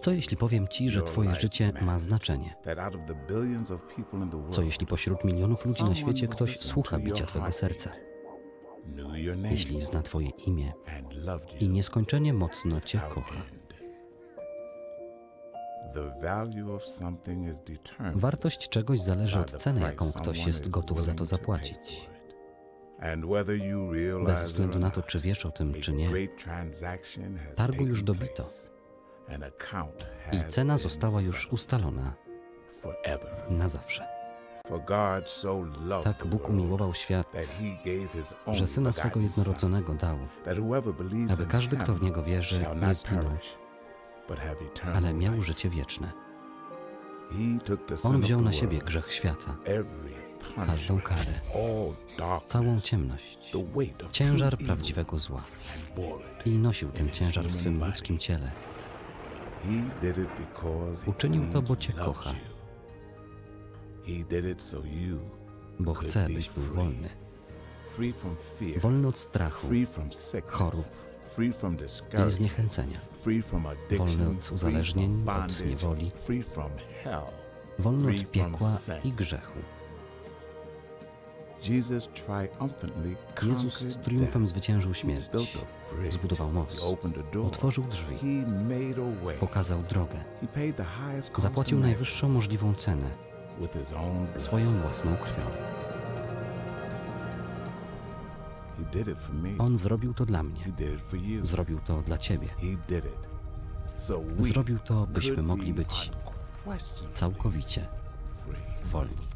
Co jeśli powiem Ci, że Twoje życie ma znaczenie? Co jeśli pośród milionów ludzi na świecie ktoś słucha bicia Twego serca? Jeśli zna Twoje imię i nieskończenie mocno Cię kocha? Wartość czegoś zależy od ceny, jaką ktoś jest gotów za to zapłacić. Bez względu na to, czy wiesz o tym, czy nie, targu już dobito. I cena została już ustalona na zawsze. Tak Bóg umiłował świat, że Syna swego jednorodzonego dał, aby każdy, kto w Niego wierzy, nie zginął, ale miał życie wieczne. On wziął na siebie grzech świata, każdą karę, całą ciemność, ciężar prawdziwego zła i nosił ten ciężar w swym ludzkim ciele. Uczynił to, bo Cię kocha. bo chce, byś był wolny. Wolny od strachu chorób i zniechęcenia, wolny od uzależnień, od niewoli, wolny od piekła i grzechu. Jesus triumphantly Jezus z triumfem zwyciężył śmierć, zbudował most, otworzył drzwi, pokazał drogę, zapłacił najwyższą możliwą cenę, swoją własną krwią. On zrobił to dla mnie, zrobił to dla Ciebie. Zrobił to, byśmy mogli być całkowicie wolni.